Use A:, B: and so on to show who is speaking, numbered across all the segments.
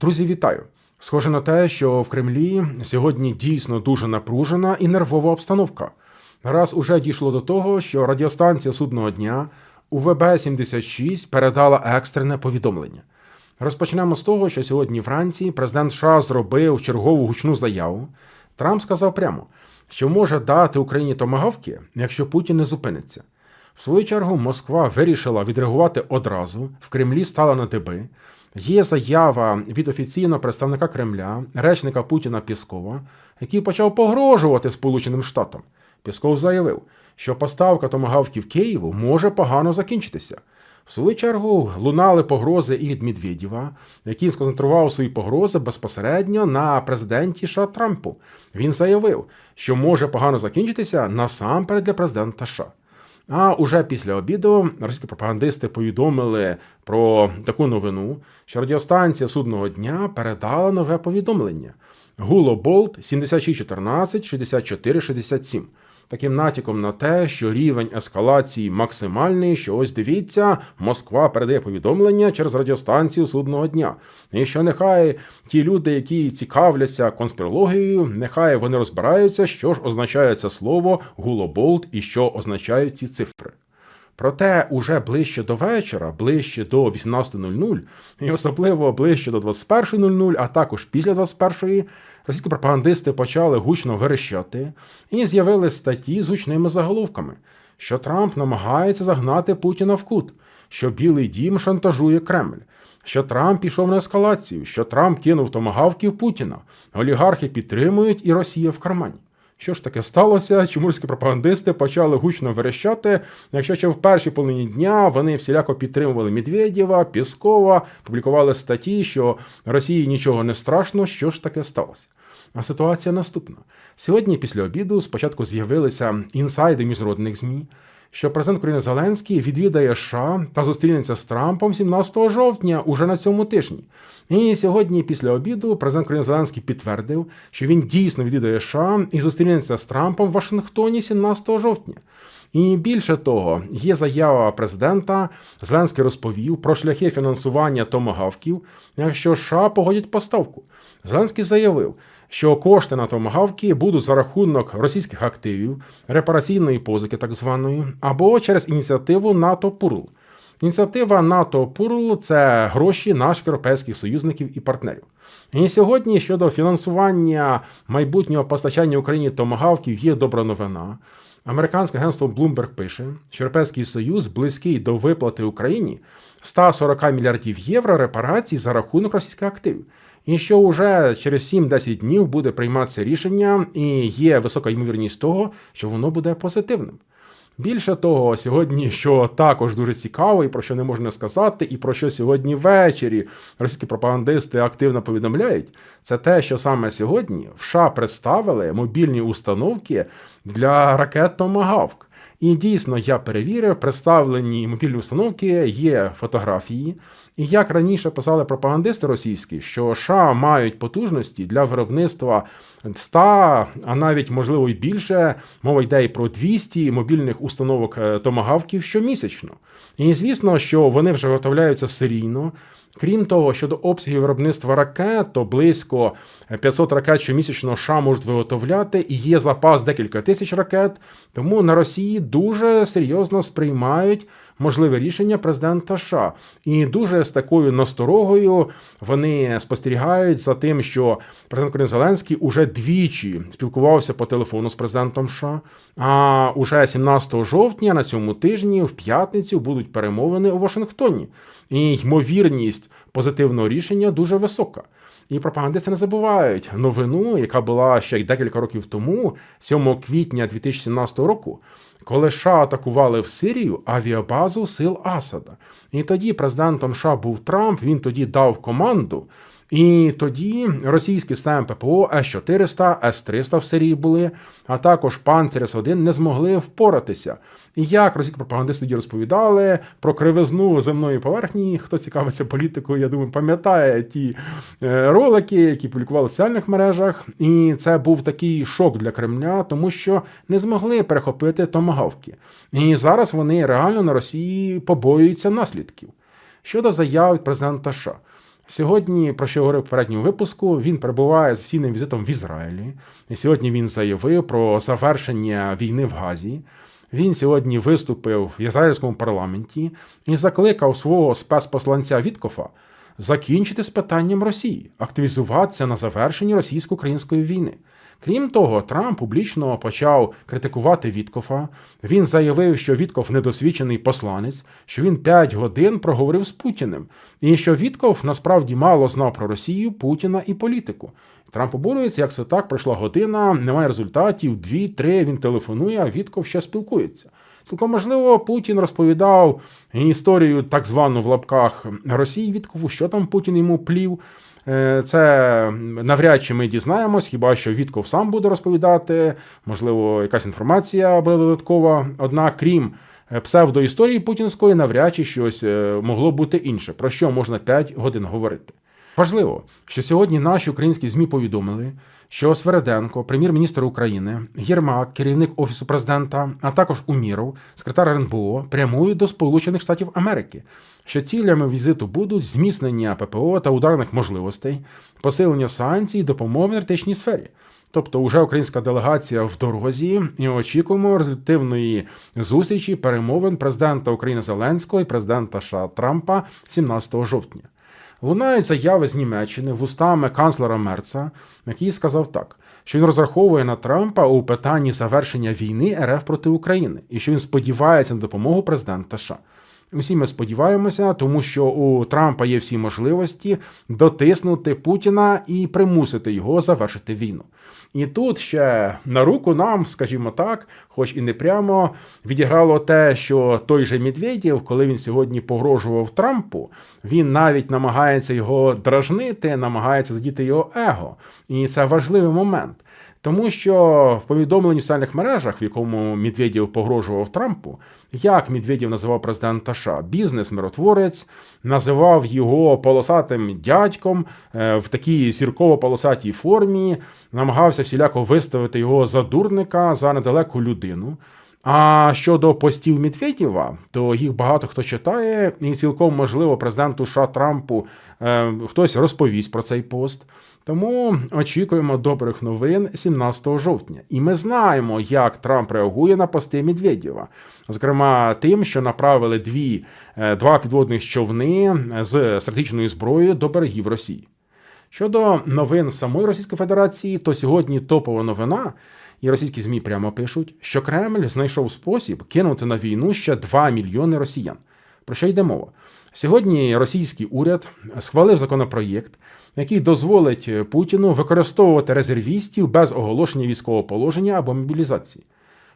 A: Друзі, вітаю! Схоже на те, що в Кремлі сьогодні дійсно дуже напружена і нервова обстановка. Раз уже дійшло до того, що радіостанція судного дня УВБ-76 передала екстрене повідомлення. Розпочнемо з того, що сьогодні вранці президент США зробив чергову гучну заяву. Трамп сказав прямо, що може дати Україні томагавки, якщо Путін не зупиниться. В свою чергу Москва вирішила відреагувати одразу. В Кремлі стала на диби. Є заява від офіційного представника Кремля, речника Путіна Піскова, який почав погрожувати Сполученим Штатам. Пісков заявив, що поставка томагавків Києву може погано закінчитися. В свою чергу лунали погрози і від Медведєва, який сконцентрував свої погрози безпосередньо на президенті США Трампу. Він заявив, що може погано закінчитися насамперед для президента США. А уже після обіду російські пропагандисти повідомили про таку новину, що радіостанція судного дня передала нове повідомлення. Гуло Болт 7614 64 67 таким натяком на те, що рівень ескалації максимальний, що ось дивіться, Москва передає повідомлення через радіостанцію судного дня. І що нехай ті люди, які цікавляться конспірологією, нехай вони розбираються, що ж означає це слово гулоболт і що означають ці цифри. Проте уже ближче до вечора, ближче до 18.00 і особливо ближче до 21.00, а також після 21.00, російські пропагандисти почали гучно верещати і з'явили статті з гучними заголовками, що Трамп намагається загнати Путіна в кут, що Білий Дім шантажує Кремль. Що Трамп пішов на ескалацію, що Трамп кинув томагавків Путіна, олігархи підтримують і Росія в кармані. Що ж таке сталося? Чому пропагандисти почали гучно верещати, якщо ще в першій половині дня вони всіляко підтримували Медведєва, Піскова, публікували статті, що Росії нічого не страшно, що ж таке сталося? А ситуація наступна. Сьогодні, після обіду, спочатку з'явилися інсайди міжнародних ЗМІ, що президент України Зеленський відвідає США та зустрінеться з Трампом 17 жовтня уже на цьому тижні. І сьогодні, після обіду, президент України Зеленський підтвердив, що він дійсно відвідає США і зустрінеться з Трампом в Вашингтоні 17 жовтня. І більше того, є заява президента. Зеленський розповів про шляхи фінансування томагавків, якщо США погодять поставку. Зеленський заявив, що кошти на томагавки будуть за рахунок російських активів, репараційної позики, так званої, або через ініціативу НАТО Пурл. Ініціатива НАТО Пурл це гроші наших європейських союзників і партнерів. І сьогодні щодо фінансування майбутнього постачання Україні томагавків є добра новина. Американське агентство Bloomberg пише, що Європейський Союз близький до виплати Україні 140 мільярдів євро репарацій за рахунок російських активів. І що уже через 7-10 днів буде прийматися рішення, і є висока ймовірність того, що воно буде позитивним. Більше того, сьогодні, що також дуже цікаво, і про що не можна сказати, і про що сьогодні ввечері російські пропагандисти активно повідомляють, це те, що саме сьогодні в США представили мобільні установки для ракет Томагавк. І дійсно, я перевірив, представлені мобільні установки є фотографії. І як раніше писали пропагандисти російські, що США мають потужності для виробництва 100, а навіть можливо й більше, мова йде і про 200 мобільних установок томагавків щомісячно. І звісно, що вони вже виготовляються серійно. Крім того, щодо обсягів виробництва ракет, то близько 500 ракет щомісячно США можуть виготовляти, і є запас декілька тисяч ракет. Тому на Росії дуже серйозно сприймають можливе рішення президента США. І дуже з такою насторогою вони спостерігають за тим, що президент Корін Зеленський уже двічі спілкувався по телефону з президентом США. А уже 17 жовтня на цьому тижні, в п'ятницю, будуть перемовини у Вашингтоні. І ймовірність позитивного рішення дуже висока. І пропагандисти не забувають новину, яка була ще декілька років тому, 7 квітня 2017 року, коли США атакували в Сирію авіабазу сил Асада. І тоді президентом США був Трамп. Він тоді дав команду. І тоді російські системи ППО С-400, С-300 в Сирії були, а також Панцер С-1 не змогли впоратися. І як російські пропагандисти тоді розповідали про кривизну земної поверхні, хто цікавиться політикою, я думаю, пам'ятає ті е, ролики, які публікували в соціальних мережах. І це був такий шок для Кремля, тому що не змогли перехопити томагавки. І зараз вони реально на Росії побоюються наслідків. Щодо заяв президента США. Сьогодні, про що я говорив в попередньому випуску, він перебуває з офіційним візитом в Ізраїлі. І сьогодні він заявив про завершення війни в Газі. Він сьогодні виступив в ізраїльському парламенті і закликав свого спецпосланця Віткофа закінчити з питанням Росії, активізуватися на завершенні російсько-української війни. Крім того, Трамп публічно почав критикувати Віткофа. Він заявив, що Вітков недосвідчений посланець, що він 5 годин проговорив з Путіним, і що Вітков насправді мало знав про Росію, Путіна і політику. Трамп обурюється, як це так, пройшла година, немає результатів, дві-три. Він телефонує, а Вітков ще спілкується. Цілком можливо, Путін розповідав історію так звану в лапках Росії Віткову, що там Путін йому плів. Е, це навряд чи ми дізнаємось, хіба що Вітков сам буде розповідати, можливо, якась інформація буде додаткова. Однак, крім е, псевдоісторії путінської, навряд чи щось е, могло бути інше, про що можна 5 годин говорити. Важливо, що сьогодні наші українські змі повідомили, що Свереденко, прем'єр-міністр України, Єрмак, керівник офісу президента, а також Уміров, секретар РНБО, прямують до Сполучених Штатів Америки, що цілями візиту будуть зміцнення ППО та ударних можливостей, посилення санкцій, допомоги в енергетичній сфері. Тобто, уже українська делегація в дорозі і очікуємо результативної зустрічі перемовин президента України Зеленського і президента США Трампа 17 жовтня. Лунають заяви з Німеччини вустами канцлера Мерца, який сказав так, що він розраховує на Трампа у питанні завершення війни РФ проти України і що він сподівається на допомогу президента США. Усі ми сподіваємося, тому що у Трампа є всі можливості дотиснути Путіна і примусити його завершити війну. І тут ще на руку нам, скажімо так, хоч і не прямо відіграло те, що той же Медведєв, коли він сьогодні погрожував Трампу, він навіть намагається його дражнити, намагається задіти його его. І це важливий момент. Тому що в повідомленні в соціальних мережах, в якому Медведєв погрожував Трампу, як Медведєв називав президента США, бізнес-миротворець, називав його полосатим дядьком е, в такій зірково-полосатій формі, намагався всіляко виставити його за дурника, за недалеку людину. А щодо постів Медведєва, то їх багато хто читає, і цілком можливо президенту США Трампу е, хтось розповість про цей пост. Тому очікуємо добрих новин 17 жовтня. І ми знаємо, як Трамп реагує на пости Медведєва. Зокрема, тим, що направили дві, е, два підводних човни з стратегічною зброєю до берегів Росії. Щодо новин самої Російської Федерації, то сьогодні топова новина. І російські ЗМІ прямо пишуть, що Кремль знайшов спосіб кинути на війну ще 2 мільйони росіян. Про що йде мова? Сьогодні російський уряд схвалив законопроєкт, який дозволить Путіну використовувати резервістів без оголошення військового положення або мобілізації.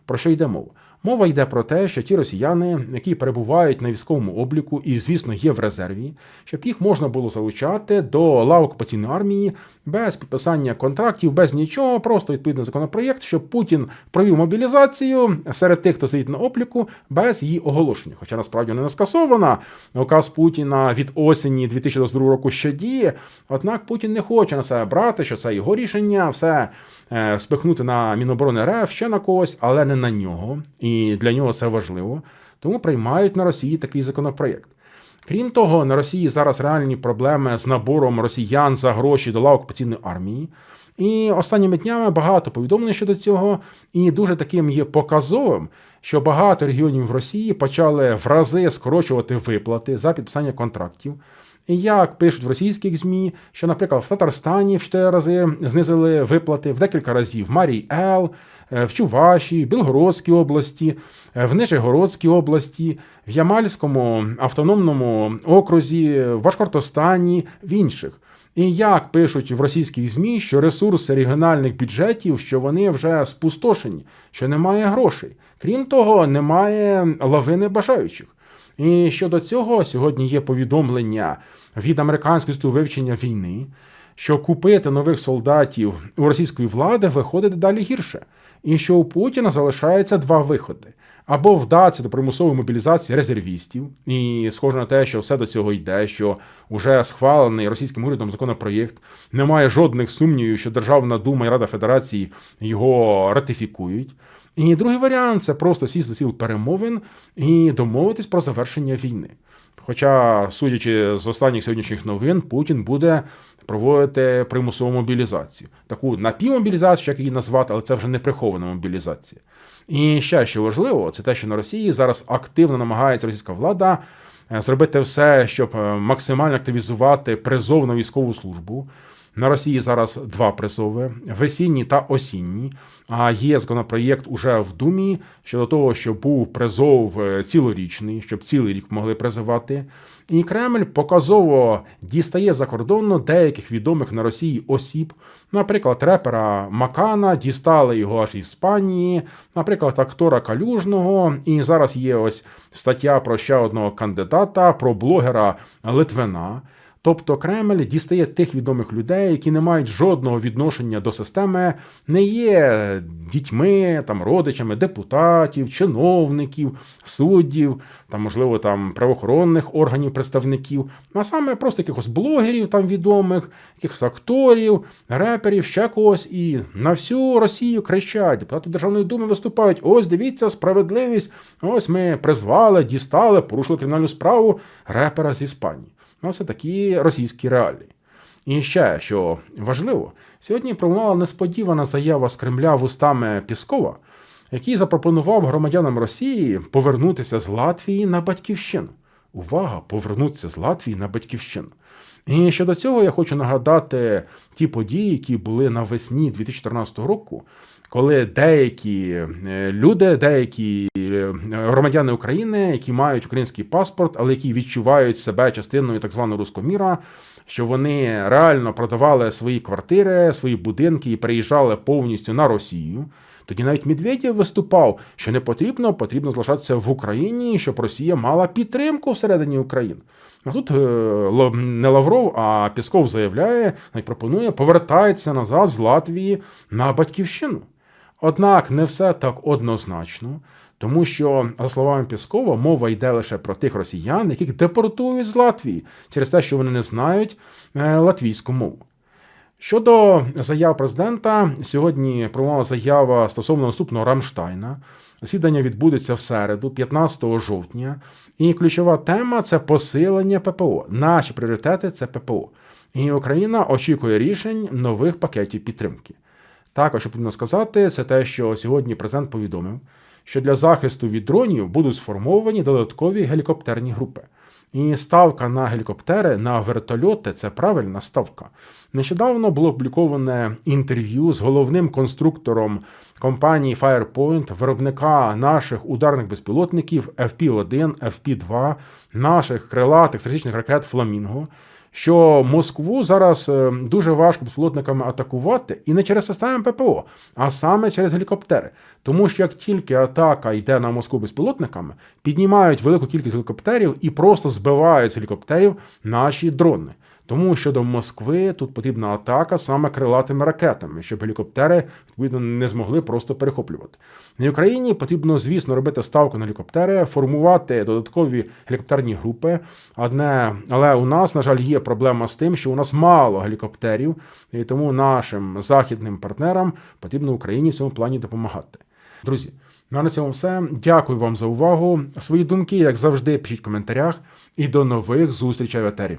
A: Про що йде мова? Мова йде про те, що ті росіяни, які перебувають на військовому обліку і, звісно, є в резерві, щоб їх можна було залучати до лав окупаційної армії без підписання контрактів, без нічого, просто відповідний законопроєкт, щоб Путін провів мобілізацію серед тих, хто сидить на обліку, без її оголошення. Хоча насправді вона не скасована. Указ Путіна від осені 2022 року ще діє. Однак Путін не хоче на себе брати, що це його рішення, все е, спихнути на Міноборони РФ ще на когось, але не на нього і для нього це важливо. Тому приймають на Росії такий законопроєкт. Крім того, на Росії зараз реальні проблеми з набором росіян за гроші до лав окупаційної армії. І останніми днями багато повідомлень щодо цього, і дуже таким є показовим, що багато регіонів в Росії почали в рази скорочувати виплати за підписання контрактів. І як пишуть в російських ЗМІ, що, наприклад, в Татарстані в 4 рази знизили виплати в декілька разів в Марій Ел, е, в Чувашії, в Білгородській області, е, в Нижегородській області, в Ямальському автономному окрузі, в Башкортостані, в інших. І як пишуть в російських ЗМІ, що ресурси регіональних бюджетів, що вони вже спустошені, що немає грошей. Крім того, немає лавини бажаючих. І щодо цього, сьогодні є повідомлення від американського інституту вивчення війни, що купити нових солдатів у російської влади виходить далі гірше. І що у Путіна залишається два виходи. Або вдатися до примусової мобілізації резервістів, і схоже на те, що все до цього йде, що вже схвалений російським урядом законопроєкт, немає жодних сумнівів, що Державна дума і Рада Федерації його ратифікують. І другий варіант це просто сісти сіл перемовин і домовитись про завершення війни. Хоча, судячи з останніх сьогоднішніх новин, Путін буде проводити примусову мобілізацію. Таку напівмобілізацію, як її назвати, але це вже не прихована мобілізація. І ще що важливо, це те, що на Росії зараз активно намагається російська влада е, зробити все, щоб е, максимально активізувати призов на військову службу. На Росії зараз два призови весінній та осінній. А є законопроєкт уже в Думі щодо того, щоб був призов е, цілорічний, щоб цілий рік могли призивати. І Кремль показово дістає за кордону деяких відомих на Росії осіб. Наприклад, репера Макана дістали його аж із Іспанії, наприклад, актора Калюжного. І зараз є ось стаття про ще одного кандидата, про блогера Литвина. Тобто Кремль дістає тих відомих людей, які не мають жодного відношення до системи, не є дітьми, там, родичами депутатів, чиновників, суддів, там, можливо, там правоохоронних органів, представників, а саме просто якихось блогерів там відомих, якихось акторів, реперів, ще когось. І на всю Росію кричать, депутати Державної думи виступають: ось дивіться, справедливість, ось ми призвали, дістали, порушили кримінальну справу репера з Іспанії. Ну, це такі російські реалії. І ще, що важливо, сьогодні пролунала несподівана заява з Кремля вустами Піскова, який запропонував громадянам Росії повернутися з Латвії на батьківщину. Увага! Повернутися з Латвії на батьківщину. І щодо цього я хочу нагадати ті події, які були навесні 2014 року, коли деякі е, люди, деякі е, громадяни України, які мають український паспорт, але які відчувають себе частиною так званого рускоміра, що вони реально продавали свої квартири, свої будинки і переїжджали повністю на Росію. Тоді навіть Медведєв виступав, що не потрібно, потрібно залишатися в Україні, щоб Росія мала підтримку всередині України. А тут е, не Лавров, а Пісков заявляє, навіть пропонує повертається назад з Латвії на батьківщину. Однак не все так однозначно, тому що, за словами Піскова, мова йде лише про тих росіян, яких депортують з Латвії через те, що вони не знають е, латвійську мову. Щодо заяв президента, сьогодні пролунала заява стосовно наступного Рамштайна. Засідання відбудеться в середу, 15 жовтня. І ключова тема це посилення ППО. Наші пріоритети це ППО. І Україна очікує рішень нових пакетів підтримки. Також що потрібно сказати, це те, що сьогодні президент повідомив, що для захисту від дронів будуть сформовані додаткові гелікоптерні групи. І ставка на гелікоптери, на вертольоти це правильна ставка. Нещодавно було опубліковане інтерв'ю з головним конструктором компанії Firepoint, виробника наших ударних безпілотників FP-1, FP-2, наших крилатих стратегічних ракет Фламінго що Москву зараз е, дуже важко безпілотниками атакувати і не через системи ППО, а саме через гелікоптери. Тому що як тільки атака йде на Москву безпілотниками, піднімають велику кількість гелікоптерів і просто збивають з гелікоптерів наші дрони. Тому щодо Москви тут потрібна атака саме крилатими ракетами, щоб гелікоптери відповідно не змогли просто перехоплювати. На Україні потрібно, звісно, робити ставку на гелікоптери, формувати додаткові гелікоптерні групи. Одне, але у нас, на жаль, є проблема з тим, що у нас мало гелікоптерів, і тому нашим західним партнерам потрібно Україні в цьому плані допомагати. Друзі, ну на цьому все. Дякую вам за увагу. Свої думки, як завжди, пишіть в коментарях, і до нових зустрічей в етері.